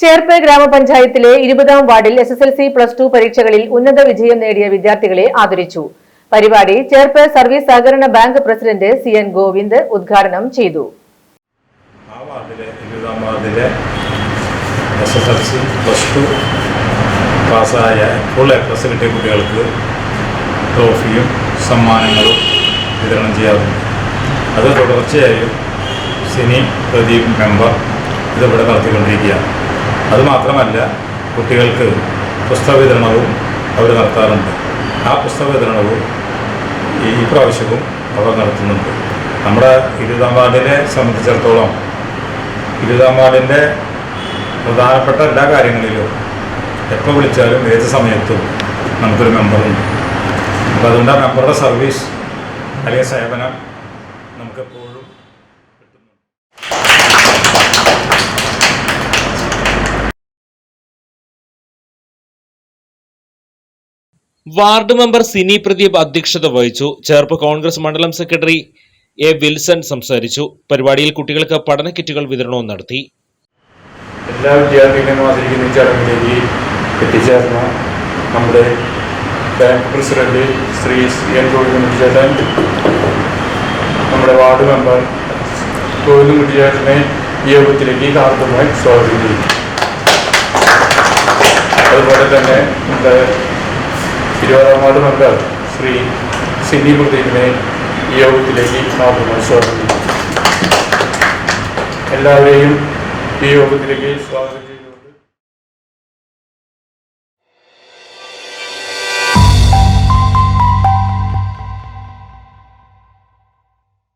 ചേർപ്പ് ഗ്രാമപഞ്ചായത്തിലെ ഇരുപതാം വാർഡിൽ S S L C plus two പരീക്ഷകളിൽ ഉന്നത വിജയം നേടിയ വിദ്യാർത്ഥികളെ ആദരിച്ചു. പരിപാടി ചേർപ്പ് സർവീസ് സഹകരണ bank president C N Govind ഉദ്ഘാടനം ചെയ്തു. S S L C plus two പാസ്സായ ഫുൾ എ പ്ലസ് കിട്ടിയ കുട്ടികൾക്ക് ട്രോഫിയും സമ്മാനങ്ങളും വിതരണം ചെയ്യാറുണ്ട്. അത് തുടർച്ചയായും സിനി പ്രദീപ് മെമ്പർ ഇതിവിടെ നടത്തിക്കൊണ്ടിരിക്കുകയാണ്. അതുമാത്രമല്ല കുട്ടികൾക്ക് പുസ്തക വിതരണവും അവർ നടത്താറുണ്ട്. ആ പുസ്തക വിതരണവും ഈ പ്രാവശ്യവും അവർ നടത്തുന്നുണ്ട്. നമ്മുടെ ഇരുപതാം വാർഡിനെ സംബന്ധിച്ചിടത്തോളം ഇരുപതാം വാർഡിന്റെ പ്രധാനപ്പെട്ട എല്ലാ കാര്യങ്ങളിലും എപ്പോൾ വിളിച്ചാലും ഏത് സമയത്തും നമുക്കൊരു മെമ്പറുണ്ട്. അപ്പോൾ അതുകൊണ്ട് ആ മെമ്പറുടെ സർവീസ് അല്ലെങ്കിൽ സേവനം നമുക്കെപ്പോഴും വാർഡ് മെമ്പർ സിനി പ്രദീപ് അധ്യക്ഷത വഹിച്ചു. ചേർപ്പ് കോൺഗ്രസ് മണ്ഡലം സെക്രട്ടറി എ വിൽസൺ സംസാരിച്ചു. പരിപാടിയിൽ കുട്ടികൾക്ക് പഠന കിറ്റുകൾ വിതരണവും നടത്തി. എല്ലാ വിദ്യാർത്ഥികളും ആദരിക്കുന്ന ചടങ്ങിലേക്ക് എത്തിച്ചേർന്ന നമ്മുടെ ബാങ്ക് പ്രസിഡന്റ് ശ്രീ എൻ ഗോവിന്ദൻകുട്ടിച്ചേട്ടൻ നമ്മുടെ വാർഡ് മെമ്പർ ഗോവിന്ദൻകുട്ടിച്ചേട്ടനെ ഈ യോഗത്തിലേക്ക് ഹാർദമായി സ്വാഗതം ചെയ്യും അതുപോലെ തന്നെ നമ്മുടെ ഇരുപതാം വാർഡ് ശ്രീ സിനി പ്രദീപിനെ ഈ യോഗത്തിലേക്ക് ഹാർദമായി സ്വാഗതം എല്ലാവരെയും ഈ യോഗത്തിലേക്ക് സ്വാഗതം ചെയ്യുന്നു.